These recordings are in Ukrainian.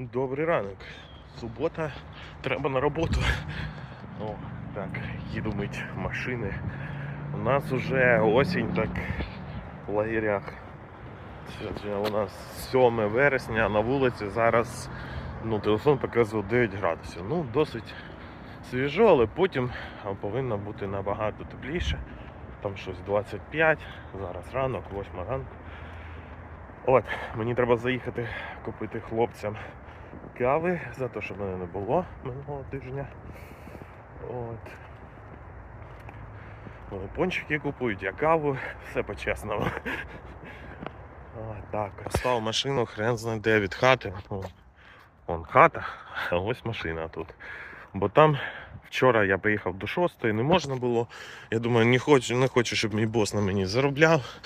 Добрий ранок. Субота, треба на роботу. О, так, їду мить машини. У нас уже осінь, так в лагерях. Сьогодні у нас 7 вересня, на вулиці зараз ну, телефон показував 9 градусів. Ну, досить свіжо, але потім повинно бути набагато тепліше. Там щось 25, зараз ранок, 8 ранку. От, мені треба заїхати купити хлопцям кави за те, що мене не було минулого тижня. От. Вони пончики купують, я каву, все по-чесному. Так. Став машину, хрен знає де від хати. Вон, вон хата, а ось машина тут. Бо там вчора я приїхав до 6 не можна було. Я думаю, не хочу, не хочу, щоб мій бос на мені заробляв.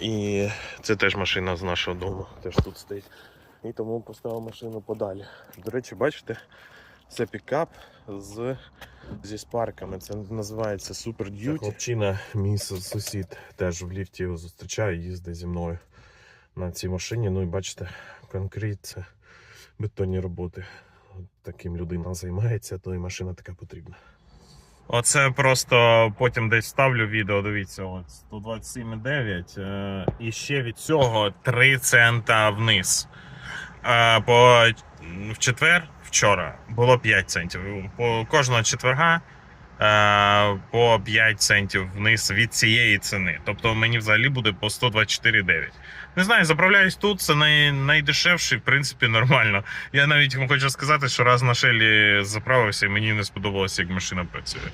І це теж машина з нашого дому, теж тут стоїть. І тому поставив машину подалі. До речі, бачите, це пікап з, зі спарками. Це називається Super Duty. Хлопчина, мій сусід, теж в ліфті його зустрічає, їздить зі мною на цій машині. Ну і бачите, конкрет це бетонні роботи. Таким людина займається, то і машина така потрібна. Оце просто потім десь ставлю відео. Дивіться, от 127,9. Е, і ще від цього 3 цента вниз. Е, по в четвер, вчора, було 5 центів. По кожного четверга по 5 центів вниз від цієї ціни. Тобто мені взагалі буде по 124,9. Не знаю, заправляюсь тут, це най, найдешевший, в принципі, нормально. Я навіть вам хочу сказати, що раз на шелі заправився, і мені не сподобалося, як машина працює.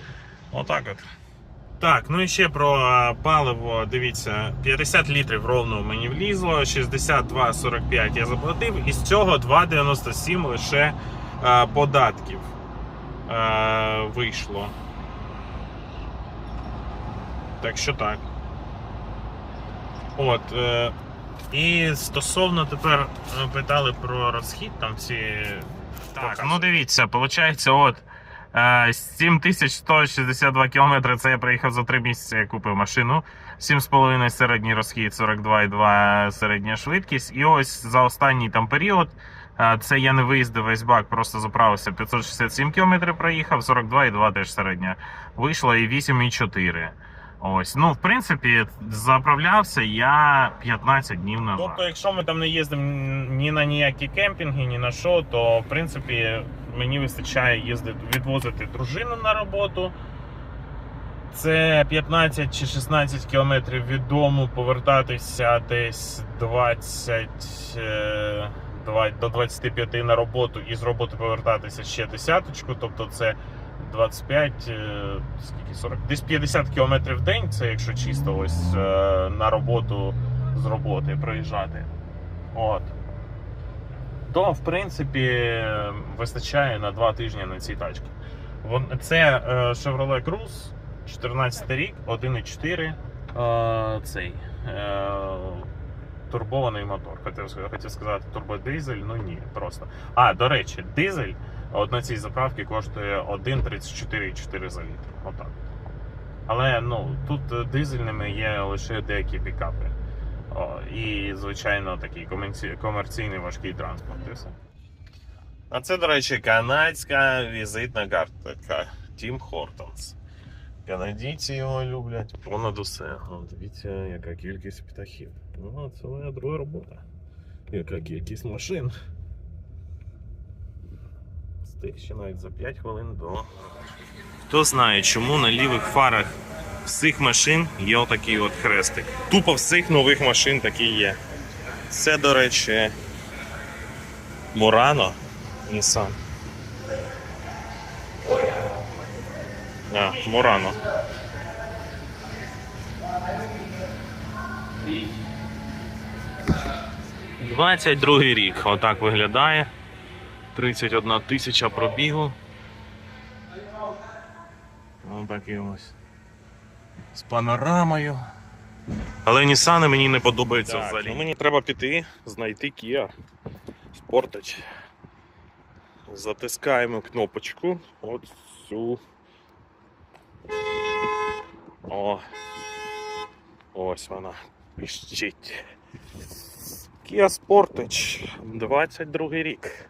Отак от. Так, ну і ще про паливо. Дивіться, 50 літрів ровно мені влізло, 62,45 я заплатив, і з цього 2,97 лише а, податків а, вийшло. Так що так. От. Е, і стосовно тепер е, питали про розхід, там всі. Так, ну дивіться, виходить, от. Е, 7162 кілометри це я приїхав за 3 місяці, я купив машину. 7,5 середній розхід, 42,2 середня швидкість. І ось за останній там період. е, Це я не виїздив весь бак, просто заправився 567 км проїхав, 42,2 теж середня. Вийшло і 8,4. Ось, ну в принципі, заправлявся я 15 днів назад. Тобто, якщо ми там не їздимо ні на ніякі кемпінги, ні на що, то в принципі мені вистачає їздити, відвозити дружину на роботу. Це 15 чи 16 кілометрів від дому, повертатися десь 20, е, до 25 на роботу і з роботи повертатися ще десяточку. Тобто це 25, е, скільки 40, десь 50 кілометрів в день, це якщо чисто ось е, на роботу з роботи проїжджати. От. То, в принципі, вистачає на 2 тижні на цій тачці. Це е, Chevrolet Cruze, 14 рік, 1,4. Е, цей. Е, турбований мотор. Хотів, хотів сказати турбодизель, ну ні, просто. А, до речі, дизель на цій заправці коштує 1,34,4 за літр. Отак. Але ну, тут дизельними є лише деякі пікапи. І, звичайно, такий комерційний важкий транспорт. І все. А це, до речі, канадська візитна картка Тім Хортонс. Канадійці його люблять понад усе. Дивіться, яка кількість птахів. Ну, це моя друга робота. Яка кількість машин. Встиг ще навіть за 5 хвилин до. Хто знає, чому на лівих фарах всіх машин є отакий от хрестик. Тупо всіх нових машин такий є. Це, до речі, Мурано. А, Мурано. Двадцять другий рік. Отак виглядає. 31 тисяча пробігу. Ось такий ось. З панорамою. Але Нісани мені не подобаються взагалі. Ну мені треба піти, знайти Kia Sportage. Затискаємо кнопочку. От цю. О. Ось вона. Піщить. Kia Sportage. 22 рік.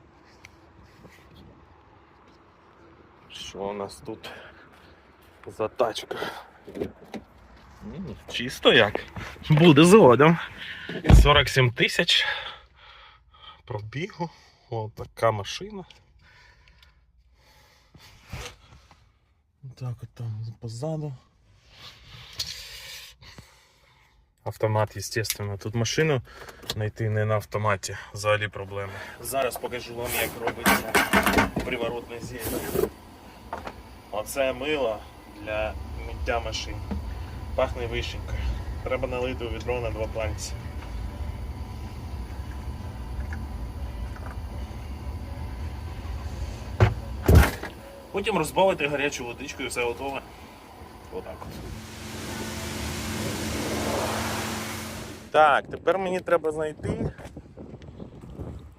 Що у нас тут за тачка? Чисто як. Буде згодом. 47 тисяч пробігу. О, така машина. Так от там позаду. Автомат, естественно. Тут машину знайти не на автоматі. Взагалі проблеми. Зараз покажу вам, як робиться приворотне зілля. Оце мило для миття машин. Пахне вишенькою. Треба налити у відро на два пальці. Потім розбавити гарячу водичку і все готове. Отак от. Так, тепер мені треба знайти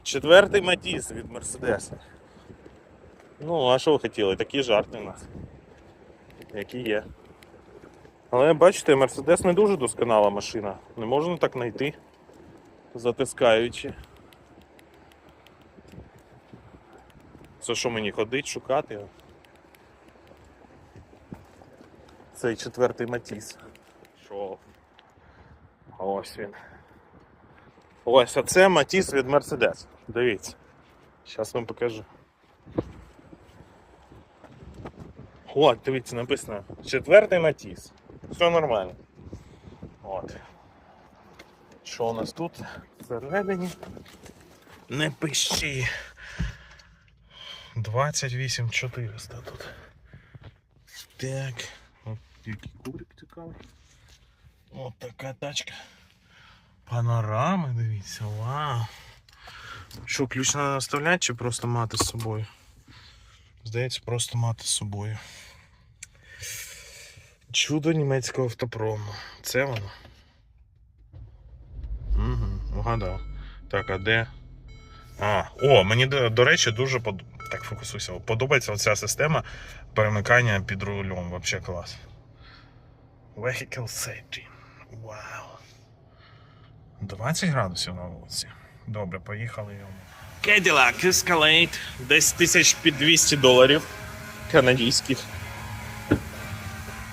четвертий матіс від Мерседеса. Ну, а що ви хотіли? Такі жарти у нас. Які є. Але бачите, Мерседес не дуже досконала машина. Не можна так знайти, затискаючи. Це що мені ходить, шукати? Цей четвертий матіс. Що? Ось він. Ось оце матіс від Мерседес. Дивіться. Зараз вам покажу. От, дивіться, написано. Четвертий матіс. Все нормально. От. Що у нас тут? Всередині. Не пищи. 28 400 тут. Так. От який кубрик цікавий. От така тачка. Панорами, дивіться, вау. Що, ключ треба наставляти чи просто мати з собою? Здається, просто мати з собою. Чудо німецького автопрому. Це воно. Угу, вгадав. Так, а де? А, о, мені, до, речі, дуже под... так фокусуйся. Подобається оця система перемикання під рулем. Вообще клас. Vehicle safety. Вау. 20 градусів на вулиці. Добре, поїхали йому. Cadillac Escalade. Десь тисяч під 200 доларів канадійських.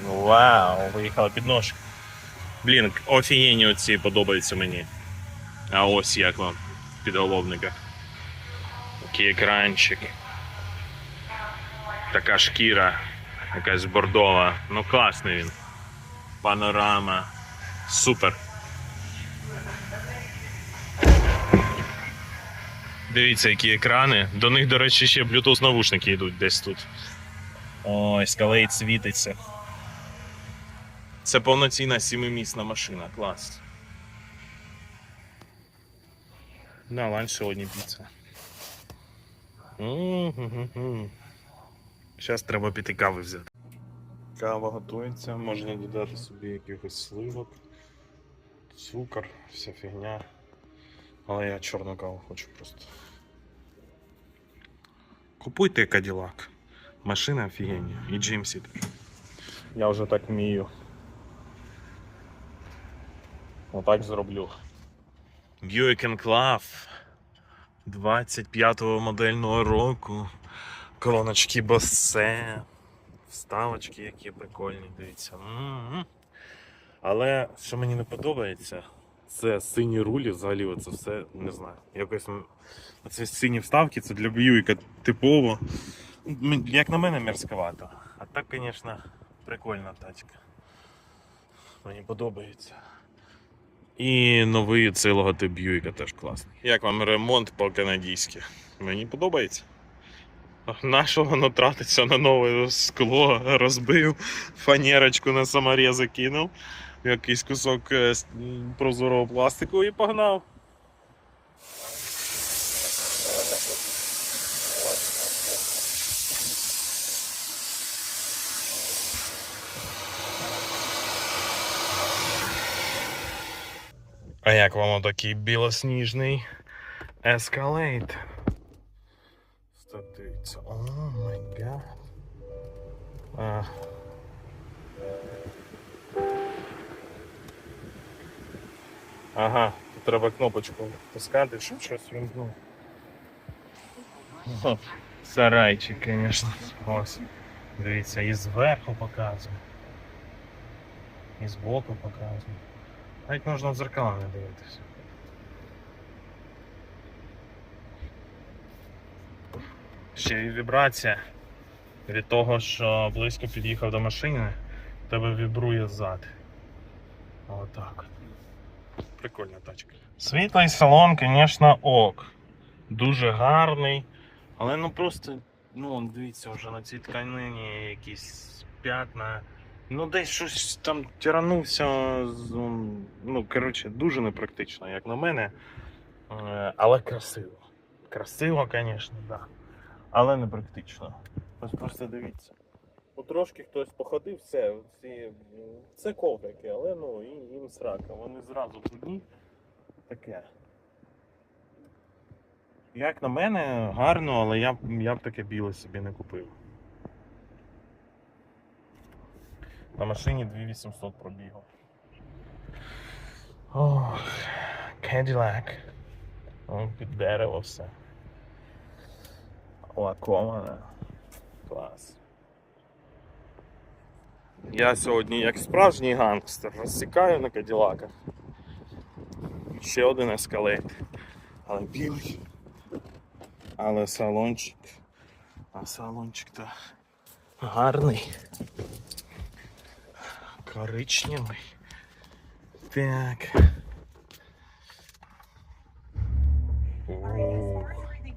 Вау, виїхала під ножки. Блін, офігенні оці подобаються мені. А ось як вам в підголовниках. Такий екранчик. Така шкіра, якась бордова. Ну класний він. Панорама. Супер. Дивіться, які екрани. До них, до речі, ще Bluetooth навушники йдуть десь тут. Ой, скалейт світиться. Це повноцінна сімимісна машина, клас. На ланч сьогодні піца. Зараз треба піти кави взяти. Кава готується, можна додати собі якихось сливок, цукор, вся фігня. Але я чорну каву хочу просто. Купуйте Cadillac. Машина офігенні. І GMC теж. Я вже так вмію. Отак зроблю. Buick Enclave 25-го модельного року. Короночки Bose. Вставочки, які прикольні, дивіться. Але що мені не подобається, це сині рулі, взагалі оце все не знаю. Якось оце сині вставки, це для Бьюіка типово. Як на мене, мерзковато. А так, звісно, прикольна тачка. Мені подобається. І новий цей логотип Бьюіка теж класний. Як вам ремонт по-канадійськи? Мені подобається. Нашого воно тратиться на нове скло, розбив, фанерочку на саморези кинув, якийсь кусок е, прозорого пластику і погнав. А як вам такий білосніжний Escalade? Дивіться. О май гад. Ага, тут треба кнопочку пускати, щоб щось вімкнув. Ха, Сарайчик, звісно. Ось. Дивіться, і зверху показує. І збоку показує. Навіть можна в дзеркала не дивитися. Ще й вібрація від того, що близько під'їхав до машини, тебе вібрує зад. Отак. Прикольна тачка. Світлий салон, звісно, ок. Дуже гарний. Але ну просто, ну дивіться, вже на цій тканині якісь п'ятна. Ну, десь щось там тиранувся. Ну, коротше, дуже непрактично, як на мене. Е, Але красиво. Красиво, звісно, так. Да. Але не практично. Ось просто дивіться. Ну, трошки хтось походив, все. Ці... Це коврики, але ну, їм срака. Вони зразу брудні. Таке. Як на мене, гарно, але я, я б таке біле собі не купив. На машині 2800 пробігу. Ох, Cadillac. О, під дерево все. Лаковане. Клас. Я сьогодні, як справжній гангстер, розсікаю на каділаках. Ще один ескалейт. Але білий. Але салончик. А салончик то гарний. Коричневий. Так.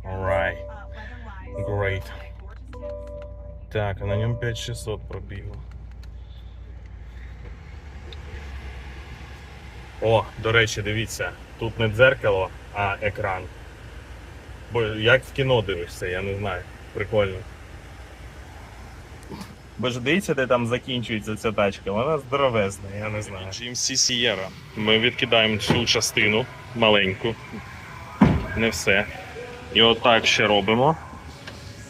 Alright. Great. Так, а на ньому 5600 пробігло. О, до речі, дивіться, тут не дзеркало, а екран. Бо як в кіно дивишся, я не знаю. Прикольно. Бо ж дивіться, де там закінчується ця тачка, вона здоровезна, я не знаю. GMC Sierra. Ми відкидаємо цю частину маленьку. Не все. І отак ще робимо.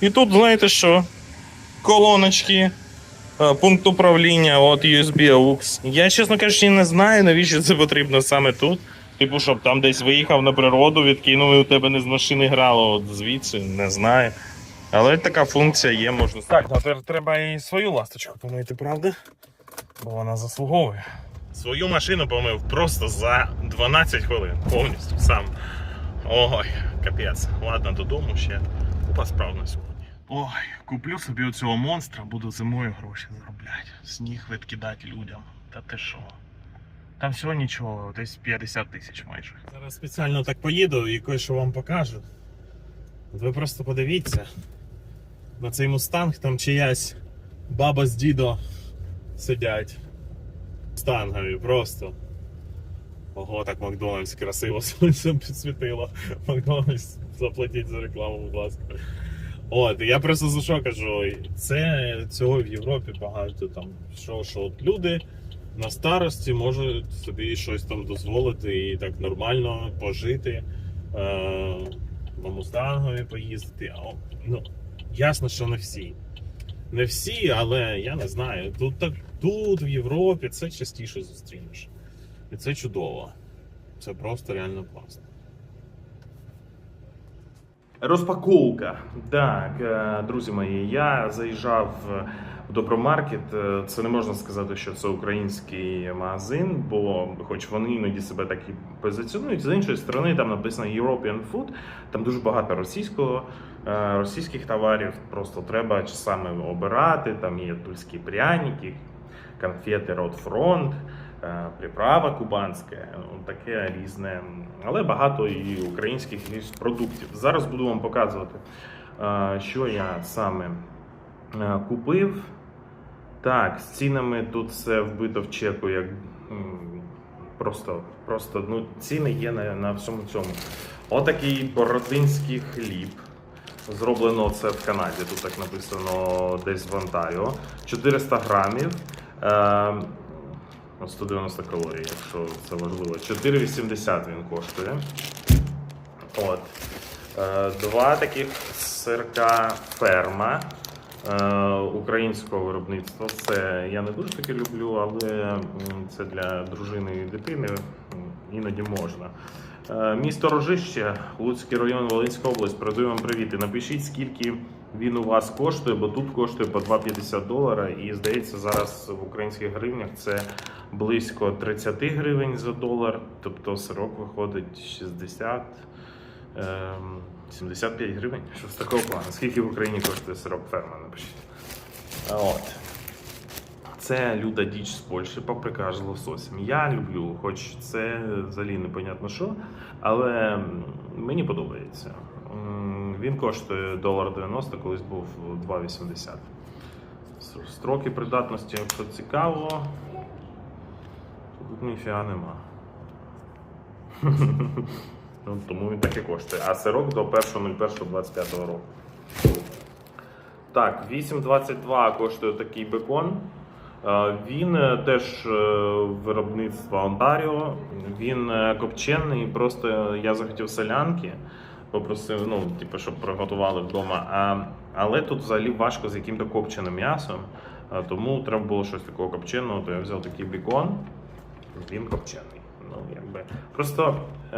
І тут, знаєте що? Колоночки, пункт управління, от USB AUX. Я, чесно кажучи, не знаю, навіщо це потрібно саме тут. Типу, щоб там десь виїхав на природу, відкинув і у тебе не з машини грало от звідси, не знаю. Але така функція є, можна Так, тепер треба і свою ласточку помити, правда? Бо вона заслуговує. Свою машину помив просто за 12 хвилин. Повністю сам. Ой, капець. Ладно, додому ще. Купа справ на сьогодні. Ой, куплю собі оцього монстра, буду зимою гроші заробляти. Сніг відкидати людям. Та ти що? Там всього нічого, десь 50 тисяч майже. Зараз спеціально так поїду і кое-що вам покажу. От ви просто подивіться. На цей мустанг там чиясь баба з дідо сидять. Мустангами просто. Ого, так Макдональдс красиво сонцем підсвітило. Макдональдс заплатіть за рекламу, будь ласка. От, я просто за що кажу, це цього в Європі багато там. Що, що от люди на старості можуть собі щось там дозволити і так нормально пожити, е, поїздити. А, ну, ясно, що не всі. Не всі, але я не знаю. Тут так тут, в Європі, це частіше зустрінеш. І це чудово. Це просто реально класно. Розпаковка. Так, е, друзі мої, я заїжджав в Добромаркет. Е, Це не можна сказати, що це український магазин, бо хоч вони іноді себе так і позиціонують. З іншої сторони, там написано European Food, там дуже багато російського, е, російських товарів. Просто треба часами обирати. Там є тульські пряники, конфети Ротфронт. Е, Приправа кубанська, ну, таке різне, але багато і українських продуктів. Зараз буду вам показувати, е, що я саме е, купив. Так, з цінами тут все вбито в чеку, як просто, просто ну, ціни є на, на всьому цьому. Отакий бородинський хліб. Зроблено це в Канаді, тут так написано десь в Онтаріо. 400 грамів. 190 калорій, якщо це важливо. 4,80 він коштує. От. Е, Два таких сирка ферма е, українського виробництва. Це я не дуже таке люблю, але це для дружини і дитини іноді можна. Е, Місто Рожище, Луцький район, Волинська область. Передаю вам привіт. І напишіть, скільки він у вас коштує, бо тут коштує по 2,50 долара. І здається, зараз в українських гривнях це близько 30 гривень за долар. Тобто сирок виходить 60. ем, 75 гривень. Що з такого плану? Скільки в Україні коштує сирок ферма? Напишіть. От. Це люда діч з Польщі, паприка з лососем. Я люблю, хоч це взагалі непонятно що, але мені подобається. Він коштує долар 90, колись був 2,80. Строки придатності, якщо цікаво, тут ніфіга нема. Ну, тому він так і коштує. А сирок до 1.01.25 року. Так, 8,22 коштує такий бекон. Е, Він е, теж е, виробництва Онтаріо. Він копчений. Просто я захотів селянки. Попросив, ну, типу, щоб приготували вдома. А, але тут взагалі важко з яким-то копченим м'ясом. А, тому треба було щось такого копченого, то я взяв такий бекон. Він копчений. Ну, якби. Просто е,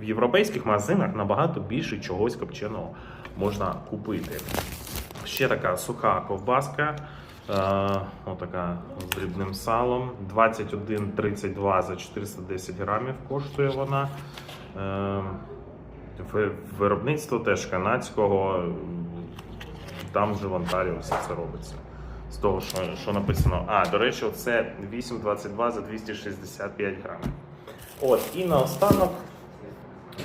в європейських магазинах набагато більше чогось копченого можна купити. Ще така суха ковбаска. Е, отака з дрібним салом. 21,32 за 410 грамів коштує вона. Ви- виробництво теж канадського. Там же в Онтаріо все це робиться. З того, що, що написано. А, до речі, це 8,22 за 265 грамів. От, і наостанок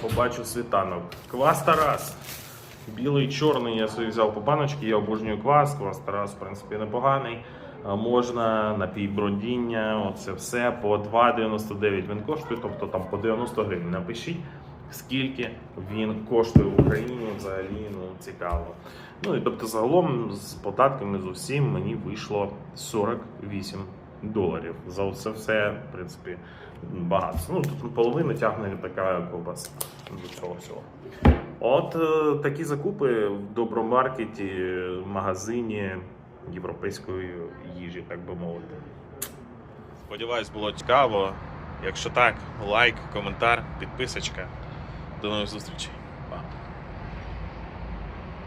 побачив світанок. Квас Тарас. Білий, чорний я собі взяв по баночці, я обожнюю квас. Квас Тарас, в принципі, непоганий. Можна напій бродіння, оце все по 2,99 він коштує, тобто там по 90 гривень. Напишіть, скільки він коштує в Україні, взагалі ну, цікаво. Ну і тобто, загалом з податками з усім мені вийшло 48 доларів. За це все, в принципі, багато. Ну тут половина тягне така ковбаса до цього всього. От е, такі закупи в добромаркеті, магазині європейської їжі, так би мовити. Сподіваюсь, було цікаво. Якщо так, лайк, коментар, підписочка. До нових зустрічей.